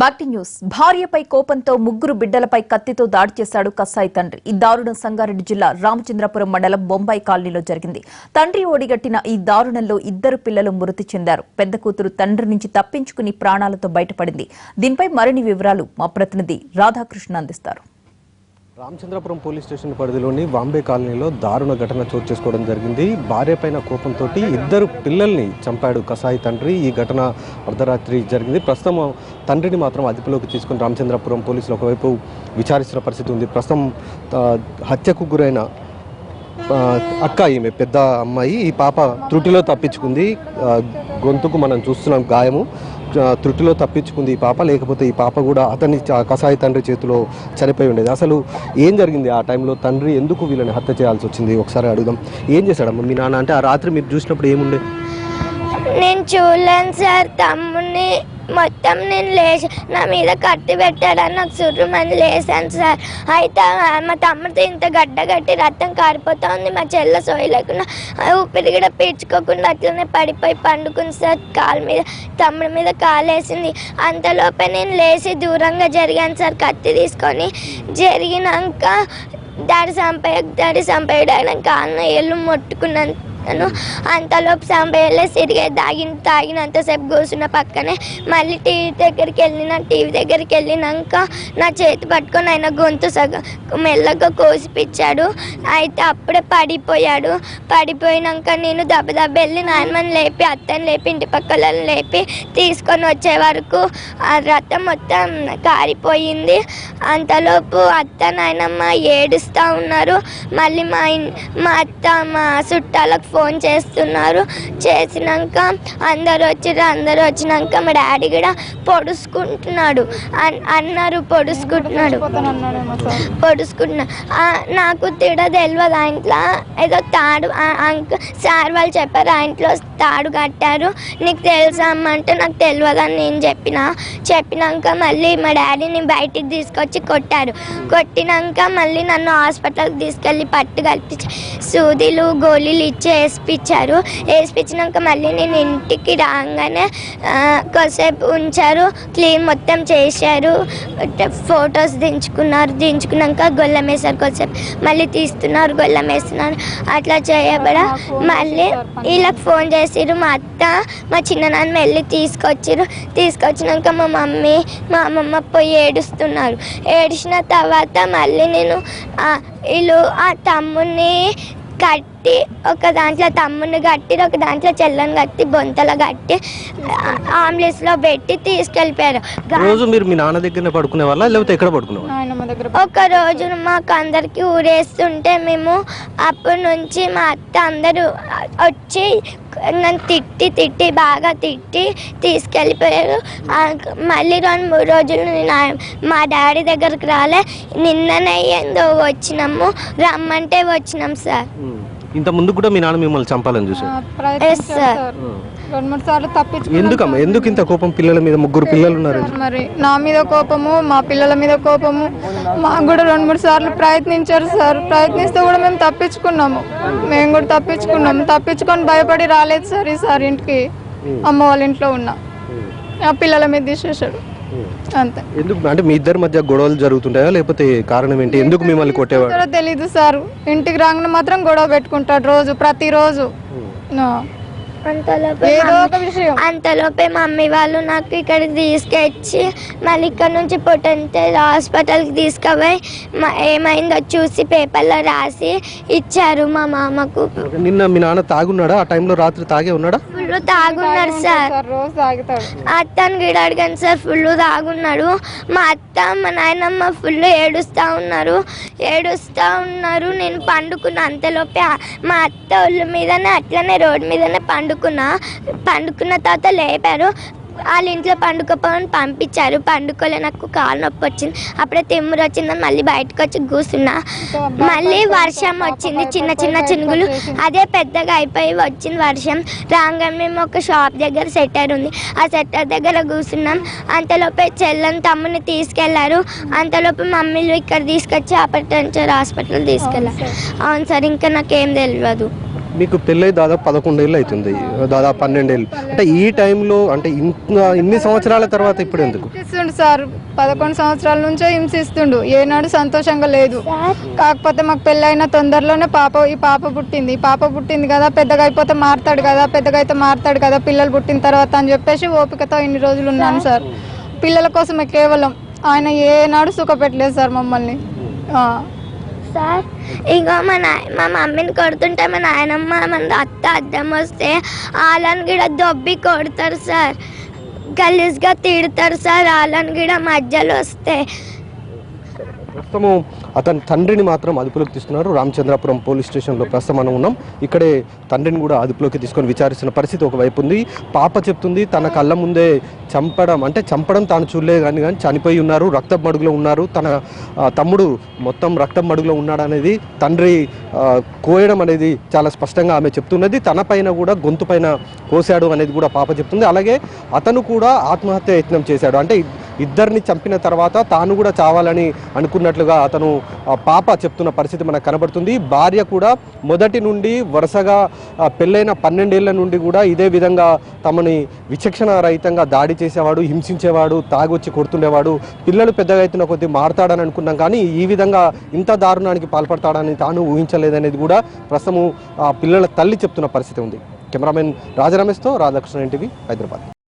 బాక్టి news. భార్యపై కోపంతో ముగ్గురు బిడ్డలపై కత్తితో దాడి చేశాడు కసాయి తండ్రి. ఈ దారుణం సంగారెడ్డి జిల్లా రామచంద్రపురం మండలం బొంబాయి కాలనీలో జరిగింది. తండ్రి ఓడిగట్టిన ఈ దారుణంలో ఇద్దరు పిల్లలు మృతి చెందారు. పెద్ద కూతురు తండ్రి నుంచి తప్పించుకుని ప్రాణాలతో బయటపడింది. దీనిపై మరిన్ని వివరాలు మా ప్రతినిధి రాధాకృష్ణ అందిస్తారు. రామచంద్రపురం పోలీస్ స్టేషన్ పరిధిలోని వాంబే కాలనీలో దారుణ ఘటన చోటు చేసుకోవడం జరిగింది. భార్య పైన కోపంతో ఇద్దరు పిల్లల్ని చంపాడు కసాయి తండ్రి. ఈ ఘటన అర్ధరాత్రి జరిగింది. ప్రస్తుతం తండ్రిని మాత్రం అదుపులోకి తీసుకుని రామచంద్రపురం పోలీసులు ఒకవైపు విచారిస్తున్న పరిస్థితి ఉంది. ప్రస్తుతం హత్యకు గురైన అక్క ఈమె పెద్ద అమ్మాయి. ఈ పాప త్రుటిలో తప్పించుకుంది. గొంతుకు మనం చూస్తున్నాం గాయము. త్రుటిలో తప్పించుకుంది ఈ పాప లేకపోతే ఈ పాప కూడా అతని కసాయి తండ్రి చేతిలో చనిపోయి ఉండేది. అసలు ఏం జరిగింది ఆ టైంలో? తండ్రి ఎందుకు వీళ్ళని హత్య చేయాల్సి వచ్చింది? ఒకసారి అడుగుదాం. ఏం చేశాడమ్మ? మీ నాన్న అంటే ఆ రాత్రి మీరు చూసినప్పుడు ఏముండే? నేను చూడలేను సార్ తమ్ముని. మొత్తం నేను లేచి నా మీద కత్తి పెట్టాడని నాకు సుర్రుమని లేసాను సార్. అయితే మా తమ్ముడితో ఇంత గడ్డ కట్టి రక్తం కారిపోతా ఉంది. మా చెల్ల సోయలేకుండా ఊపిరి కూడా పీల్చుకోకుండా అట్లనే పడిపోయి పండుకుంది సార్. కాలు మీద తమ్ముడి మీద కాలేసింది. అంతలోపే నేను లేచి దూరంగా జరిగాను సార్. కత్తి తీసుకొని జరిగినాక దాడి సంపేయ దాడి సంపేయడానికి కాళ్ళ ఎల్లు మొట్టుకున్నాను. నేను అంతలోపు సంబేలే సిరిగే తాగి తాగినంతసేపు కూర్చున్న పక్కనే మళ్ళీ టీవీ దగ్గరికి వెళ్ళిన టీవీ దగ్గరికి వెళ్ళినాక నా చేతి పట్టుకొని ఆయన గొంతు సగ మెల్లగా కోసిపిచ్చాడు. అయితే అప్పుడే పడిపోయాడు. పడిపోయినాక నేను దెబ్బ దెబ్బ వెళ్ళి నాయనమ్మని లేపి అత్తని లేపి ఇంటి పక్కల లేపి తీసుకొని వచ్చే వరకు ఆ రథం మొత్తం కారిపోయింది. అంతలోపు అత్త నాయనమ్మ ఏడుస్తూ ఉన్నారు. మళ్ళీ మా ఇన్ మా అత్త మా చుట్టాలకు ఫోన్ చేస్తున్నారు. చేసినాక అందరు వచ్చిర్రు. అందరు వచ్చినాక మా డాడీ కూడా పొడుచుకుంటున్నాడు అన్- అన్నారు పొడుచుకుంటున్నాడు పొడుచుకుంటున్నా నాకు తిడ తెలియదు ఆ ఇంట్లో? ఏదో తాడు అంక సార్ వాళ్ళు చెప్పారు ఆ ఇంట్లో తాడు కట్టారు. నీకు తెలుసా అమ్మ అంటే నాకు తెలియదని నేను చెప్పిన. చెప్పినాక మళ్ళీ మా డాడీని బయటికి తీసుకొచ్చి కొట్టారు. కొట్టినాక మళ్ళీ నన్ను హాస్పిటల్కి తీసుకెళ్ళి పట్టు కల్పించి సూదిలు గోళీలు ఇచ్చి వేసిపించారు వేసిపించినాక మళ్ళీ నేను ఇంటికి రాగానే కొద్దిసేపు ఉంచారు. క్లీన్ మొత్తం చేశారు. ఫొటోస్ దించుకున్నారు. దించుకున్నాక గొల్లం వేశారు కొద్దిసేపు. మళ్ళీ తీస్తున్నారు గొల్లం వేస్తున్నారు. అట్లా చేయబడ మళ్ళీ వీళ్ళకి ఫోన్ చేసిర్రు. మా అత్త మా చిన్ననాన్న వెళ్ళి తీసుకొచ్చిర్రు. తీసుకొచ్చినాక మా మమ్మీ మా అమ్మమ్మ పోయి ఏడుస్తున్నారు. ఏడిచిన తర్వాత మళ్ళీ నేను ఆ, వీళ్ళు ఆ తమ్ముని కట్టి ఒక దాంట్లో తమ్ముని కట్టి ఒక దాంట్లో చెల్లని కట్టి బొంతలో కట్టి ఆంబులెన్స్లో పెట్టి తీసుకెళ్ళిపోయారు. రోజు మీరు మీ నాన్న దగ్గరనే పడుకునే వాళ్ళ? లేకపోతే ఎక్కడ దగ్గర ఒక రోజు మాకు అందరికి ఊరేస్తుంటే మేము అప్పటి నుంచి మా అత్త అందరూ వచ్చి నన్ను తిట్టి తిట్టి బాగా తిట్టి తీసుకెళ్ళిపోయారు. మళ్ళీ రెండు మూడు రోజులు నేను మా డాడీ దగ్గరికి రాలే. నిన్ననే ఏందో వచ్చినాము. రమ్మంటే వచ్చినాం సార్. ఇంత ముందు కూడా మీ నాన్న మిమ్మల్ని చంపాలని చూసాడు రెండు మూడు సార్లు తప్పించుకున్నాం ఎందుకమ్మా? ఎందుకు ఇంత కోపం? పిల్లల మీద ముగ్గురు పిల్లలు ఉన్నారు మరి నా మీద కోపము మా పిల్లల మీద కోపము మాకు కూడా రెండు మూడు సార్లు ప్రయత్నించారు సార్. ప్రయత్నిస్తే కూడా మేము తప్పించుకున్నాము. మేము కూడా తప్పించుకున్నాము. తప్పించుకొని భయపడి రాలేదు సార్ ఈసారి ఇంటికి. అమ్మ వాళ్ళ ఇంట్లో ఉన్నా. ఆ పిల్లల మీద తీసేశాడు అంతే. ఎందుకు? అంటే మీ ఇద్దరి మధ్య గొడవలు జరుగుతుంటాయా? లేకపోతే కారణం ఏంటి? ఎందుకు మిమ్మల్ని కొట్టేవాడు తెలీదు సార్. ఇంటికి రాగానే మాత్రం గొడవ పెట్టుకుంటాడు రోజు ప్రతిరోజు. అంతలోపే అంతలోపే మమ్మీ వాళ్ళు నాకు ఇక్కడికి తీసుకొచ్చి మళ్ళీ ఇక్కడ నుంచి పొట్టంతే హాస్పిటల్కి తీసుకుపోయి ఏమైందో చూసి పేపర్లో రాసి ఇచ్చారు మా మామకు. నిన్న మీ నాన్న తాగున్నాడా? ఆ టైంలో రాత్రి తాగే ఉన్నాడా? Full తాగున్నారు sir. సార్ రోజు తాగుతాడు. అత్తని గిడ అడిగాను సార్ ఫుల్ తాగున్నాడు. మా అత్త మా నాయనమ్మ ఫుల్ ఏడుస్తూ ఉన్నారు. ఏడుస్తూ ఉన్నారు. నేను పండుకున్నా అంతలోపే మా అత్త ఒళ్ళు మీదనే అట్లనే రోడ్డు మీదనే పండుకున్నా పండుకున్న తర్వాత లేపారు. వాళ్ళ ఇంట్లో పండుకోపోని పంపించారు. పండుకోలే నాకు కాలు నొప్పి వచ్చింది. అప్పుడే తిమ్మురు వచ్చిందని మళ్ళీ బయటకు వచ్చి కూర్చున్నా. మళ్ళీ వర్షం వచ్చింది. చిన్న చిన్న చినుగులు. అదే పెద్దగా అయిపోయి వచ్చింది వర్షం. రాగానే మేము ఒక షాప్ దగ్గర సెట్టర్ ఉంది. ఆ సెట్టర్ దగ్గర కూర్చున్నాం. అంతలోపే చెల్లని తమ్ముని తీసుకెళ్ళారు. అంతలోపు మమ్మీలు ఇక్కడ తీసుకొచ్చి అప్పటించారు హాస్పిటల్ తీసుకెళ్ళారు అవును సార్. ఇంకా నాకేం తెలియదు మీకు పెళ్ళై దాదాపు పదకొండేళ్ళు అవుతుంది. దాదాపు పన్నెండేళ్ళు. అంటే ఈ టైంలో అంటే ఇన్ని సంవత్సరాల తర్వాత ఇప్పుడు ఎందుకు? హింసిస్తుండు సార్. పదకొండు సంవత్సరాల నుంచో హింసిస్తుండు. ఏనాడు సంతోషంగా లేదు. కాకపోతే మాకు పెళ్ళైన తొందరలోనే పాప ఈ పాప పుట్టింది. ఈ పాప పుట్టింది కదా పెద్దగా అయిపోతే మారుతాడు కదా పెద్దగా అయితే మారుతాడు కదా పిల్లలు పుట్టిన తర్వాత అని చెప్పేసి ఓపికతో ఇన్ని రోజులు ఉన్నాను సార్. పిల్లల కోసమే కేవలం ఆయన ఏనాడు సుఖపెట్టలేదు సార్ మమ్మల్ని. సార్. ఇగో మా నాయ మా మమ్మీని కొడుతుంటే మా నాయనమ్మ మన అత్త అద్దం వస్తే వాళ్ళని కూడా దొబ్బి కొడతారు సార్. గలీజ్గా తిడతారు సార్ వాళ్ళని కూడా మధ్యలో వస్తే. ప్రస్తుతము అతని తండ్రిని మాత్రం అదుపులోకి తీసుకున్నారు. రామచంద్రాపురం పోలీస్ స్టేషన్లో ప్రస్తుతం మనం ఉన్నాం. ఇక్కడే తండ్రిని కూడా అదుపులోకి తీసుకొని విచారిస్తున్న పరిస్థితి ఒకవైపు ఉంది. పాప చెప్తుంది తన కళ్ళ ముందే చంపడం అంటే చంపడం తాను చూడలేదు కానీ కానీ చనిపోయి ఉన్నారు రక్త మడుగులో ఉన్నారు. తన తమ్ముడు మొత్తం రక్తం మడుగులో ఉన్నాడు అనేది తండ్రి కోయడం అనేది చాలా స్పష్టంగా ఆమె చెప్తున్నది. తన పైన కూడా గొంతు పైన కోసాడు అనేది కూడా పాప చెప్తుంది. అలాగే అతను కూడా ఆత్మహత్య యత్నం చేశాడు. అంటే ఇద్దరిని చంపిన తర్వాత తాను కూడా చావాలని అనుకున్నట్లుగా అతను పాప చెప్తున్న పరిస్థితి మనకు కనబడుతుంది. భార్య కూడా మొదటి నుండి వరుసగా పెళ్ళైన పన్నెండేళ్ళ నుండి కూడా ఇదే విధంగా తమని విచక్షణ రహితంగా దాడి చేసేవాడు హింసించేవాడు తాగొచ్చి కొడుతుండేవాడు. పిల్లలు పెద్దగా అవుతున్న కొద్దీ మారతాడని అనుకున్నాం కానీ ఈ విధంగా ఇంత దారుణానికి పాల్పడతాడని తాను ఊహించలేదనేది కూడా ప్రస్తుతము పిల్లల తల్లి చెప్తున్న పరిస్థితి ఉంది. కెమెరామెన్ రాజరమేష్తో రాధాకృష్ణ ఎన్టీవీ హైదరాబాద్.